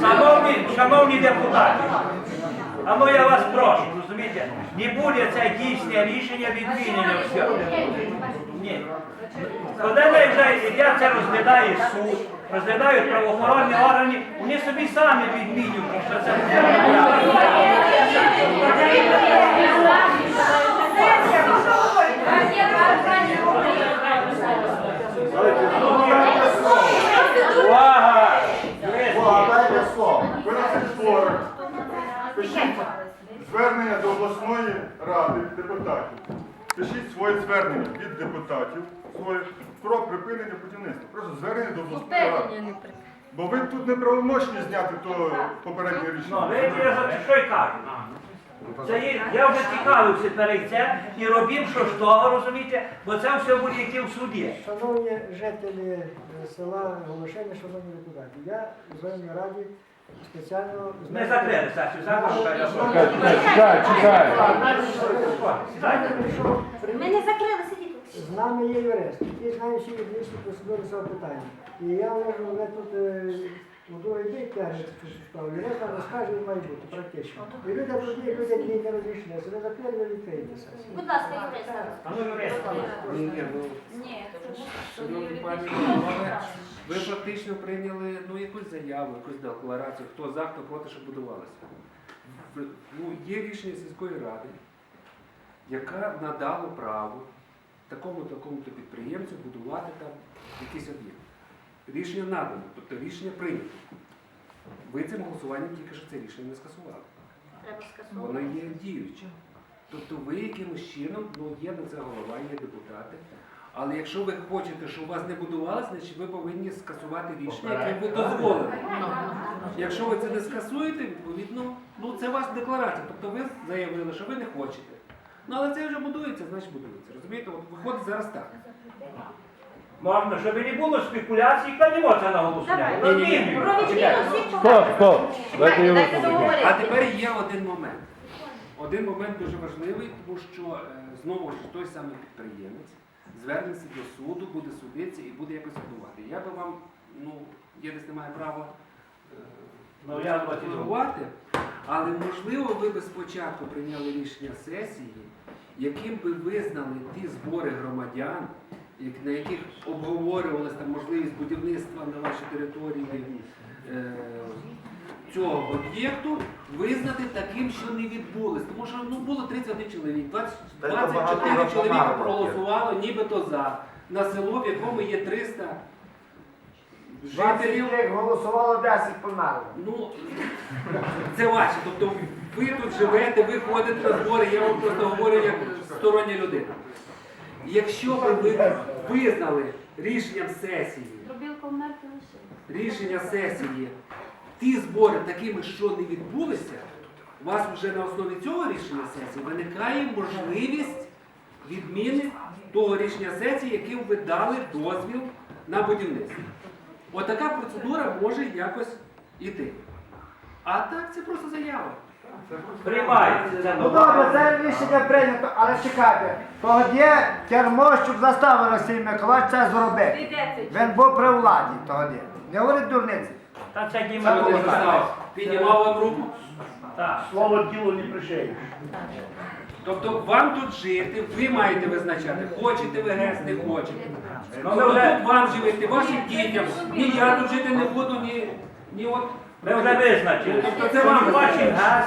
Шановні, шановні депутати, а ну я вас прошу, розумієте, не буде це дійсне рішення відмінення всього. Ні. Коли я це розглядає суд, розглядають правоохоронні органи, вони собі самі відмінюють, що це увага! Увага, дайте слово. Ви на цих зборах пишіть звернення до обласної ради депутатів. Пишіть своє звернення від депутатів своє про припинення будівництва. Просто звернення до обласної ради. Бо ви тут не правомочні зняти то попереднє Ну, рішення. ви я за що й кажу. Це є, я вже цікавився перед цим і робив що ж того, розумієте, бо це все буде йти в суді. Шановні жителі е, села Голошини, шановні депутати, я в районній раді спеціально з Не закрили, Саші, зараз Чекай, чекай. Сідайте. Ми не закрили сидіти. З нами є юрист, який знає всі юридичні процедури цього питання. І я можу ви тут е, у другий бік цю справу. Юрист нам розкаже, як має бути практично. І люди тоді, люди дні не. Це не закрили, ви відкриєте сесію. Будь ласка, юрист. А ну, юрист. Ні, ні, ну, Ні, шановні пані, ви фактично прийняли ну, якусь заяву, якусь декларацію, хто за, хто проти, щоб будувалося. Ну, є рішення сільської ради, яка надала право такому такому-то підприємцю будувати там якийсь об'єкт. Рішення надано, тобто рішення прийнято. Ви цим голосуванням тільки що це рішення не скасували. Треба скасувати. Воно є діюче. Тобто ви якимось чином, ну є на це голова, є депутати. Але якщо ви хочете, щоб у вас не будувалося, значить ви повинні скасувати рішення, яке ви дозволили. Якщо ви це не скасуєте, відповідно, ну це ваша декларація. Тобто ви заявили, що ви не хочете. Ну але це вже будується, значить будується. Розумієте, от виходить зараз так. Можна, щоб не було спекуляцій, кладемо це на голосування. Давай. Про відміну всіх Стоп, стоп. Дайте йому договорити. А тепер є один момент. Один момент дуже важливий, тому що е, знову ж той самий підприємець звернеться до суду, буде судитися і буде якось будувати. Я би вам, ну, я десь не маю права е, Ну, але можливо ви би спочатку прийняли рішення сесії, яким би визнали ті збори громадян, на яких обговорювалася можливість будівництва на вашій території е, цього об'єкту, визнати таким, що не відбулось. Тому що ну, було 31 чоловік, 20 24 чоловіка проголосувало нібито за на село, в якому є 300 жителів. голосувало 10 померло. Ну, це ваше. Тобто ви тут живете, ви ходите на збори, я вам просто говорю як стороння людина. Якщо б ви визнали рішенням сесії, рішення сесії, ті збори такими, що не відбулися, у вас вже на основі цього рішення сесії виникає можливість відміни того рішення сесії, яким ви дали дозвіл на будівництво. Отака процедура може якось іти. А так це просто заява. Приймається Ну добре, це рішення прийнято, але чекайте. Тоді кермо, щоб заставили Василь Миколаївич це зробити. Він був при владі тоді. Не говорить дурниці. Та це Діма Володимирович. писав. Піднімав вам руку. Так. Слово діло не пришиєш. Тобто вам тут жити, ви маєте визначати, хочете ви ГЕС, не хочете. Ми вже- тут вам живете, вашим дітям. Ні, я тут жити не буду, ні, ні от. Ми вже визначили. Тобто це вам Ваші газ,